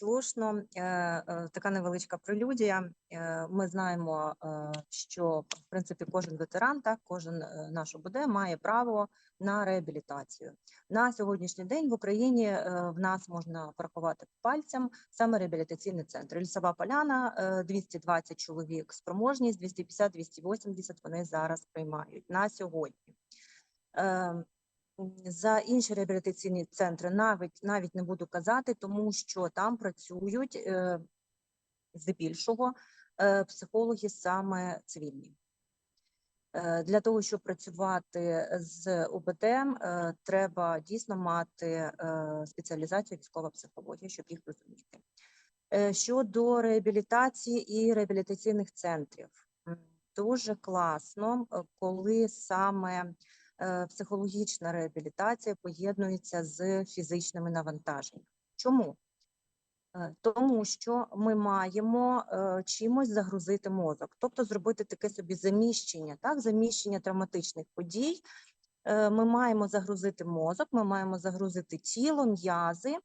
слушно. Е, е, Така невеличка прелюдія. Е, Ми знаємо, що в принципі кожен ветеран, так кожен наш ОБД має право на реабілітацію. На сьогоднішній день в Україні в нас можна порахувати пальцям саме реабілітаційний центр. Лісова поляна, е, 220 чоловік спроможність, 250-280 вони зараз приймають на сьогодні. За інші реабілітаційні центри навіть навіть не буду казати, тому що там працюють е, здебільшого е, психологи саме цивільні. Е, Для того, щоб працювати з ОБД, треба дійсно мати спеціалізацію військова психологія, щоб їх розуміти. Щодо реабілітації і реабілітаційних центрів, дуже класно, коли саме психологічна реабілітація поєднується з фізичними навантаженнями. Чому? Е, Тому що ми маємо е, чимось загрузити мозок, тобто зробити таке собі заміщення, так, заміщення травматичних подій. Е, Ми маємо загрузити мозок, ми маємо загрузити тіло, м'язи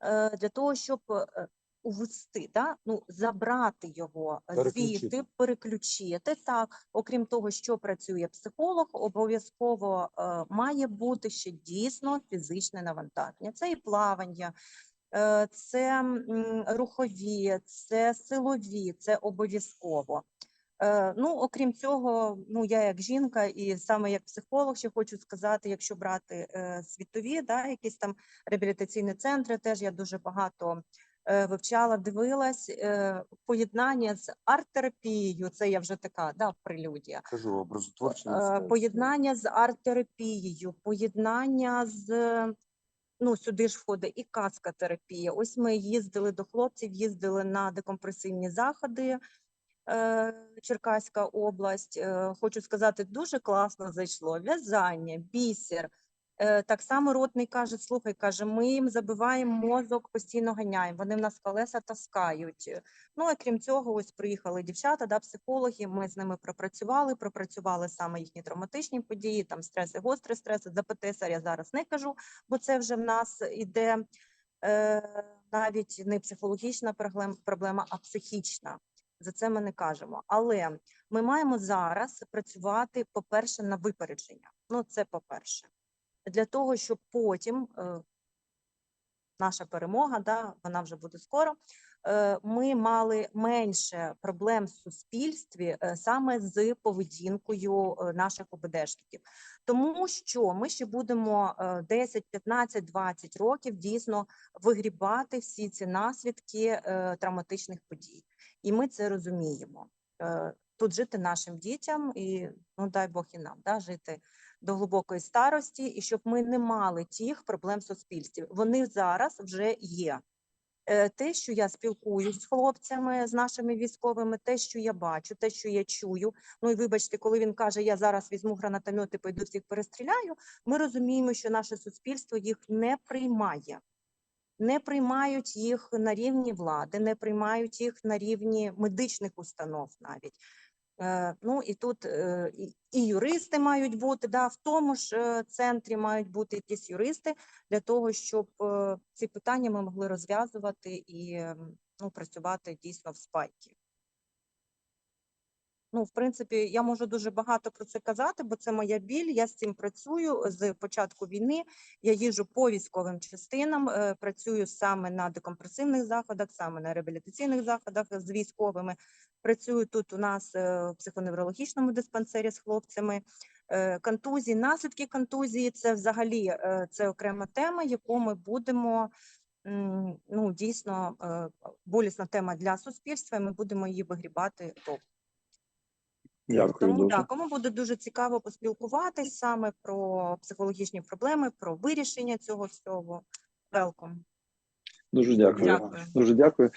е, для того, щоб е, увести, да? ну, забрати його е, Переключити. звідти, переключити. Так, окрім того, що працює психолог, обов'язково е, має бути ще дійсно фізичне навантаження. Це і плавання, е, це м, рухові, це силові, це обов'язково. Е, Ну, окрім цього, ну я як жінка, і саме як психолог, ще хочу сказати, якщо брати е, світові, да, якісь там реабілітаційні центри, теж я дуже багато е, вивчала, дивилась. Е, поєднання з арт-терапією, це я вже така да, прелюдія. Кажу, образотворче Е. Поєднання з арт-терапією, поєднання з ну сюди ж входить і каскотерапія. Ось ми їздили до хлопців, їздили на декомпресивні заходи. е, Черкаська область. Е, Хочу сказати, дуже класно зайшло. В'язання, бісер. Е, Так само ротний каже: слухай, каже, ми їм забиваємо мозок, постійно ганяємо. Вони в нас колеса таскають. Ну а крім цього, ось приїхали дівчата, да, психологи. Ми з ними пропрацювали, пропрацювали саме їхні травматичні події, там стреси, гострі стреси. За ПТСР я зараз не кажу, бо це вже в нас іде е, навіть не психологічна проблема, а психічна. За це ми не кажемо. Але ми маємо зараз працювати, по-перше, на випередження. Ну, це по-перше, для того, щоб потім е, наша перемога, да, вона вже буде скоро. е, Ми мали менше проблем в суспільстві е, саме з поведінкою наших ОБДшників, тому що ми ще будемо е, 10, 15, 20 років дійсно вигрібати всі ці наслідки травматичних подій, і ми це розуміємо. Тут жити нашим дітям, і ну дай Бог і нам да, жити до глибокої старості, і щоб ми не мали тих проблем в суспільстві. Вони зараз вже є. Е, Те, що я спілкуюсь з хлопцями, з нашими військовими, те, що я бачу, те, що я чую. Ну і вибачте, коли він каже, я зараз візьму гранатомет і пойду всіх перестріляю. Ми розуміємо, що наше суспільство їх не приймає. Не приймають їх на рівні влади, не приймають їх на рівні медичних установ навіть. Е, Ну і тут е, і, юристи мають бути, да, в тому ж е, центрі мають бути якісь юристи для того, щоб ці питання ми могли розв'язувати і ем, ну, працювати дійсно в спайки. Ну, в принципі, я можу дуже багато про це казати, бо це моя біль. Я з цим працюю з початку війни. Я їжджу по військовим частинам, е, працюю саме на декомпресивних заходах, саме на реабілітаційних заходах з військовими. Працюю тут у нас е, в психоневрологічному диспансері з хлопцями. Е, Контузії, наслідки контузії це взагалі це окрема тема, яку ми будемо. Ну, дійсно болісна тема для суспільства, і ми будемо її вигрібати довго. Дякую Тому дуже. так, кому буде дуже цікаво поспілкуватись саме про психологічні проблеми, про вирішення цього всього. Велком. Дуже дякую. Дякую. Дуже дякую.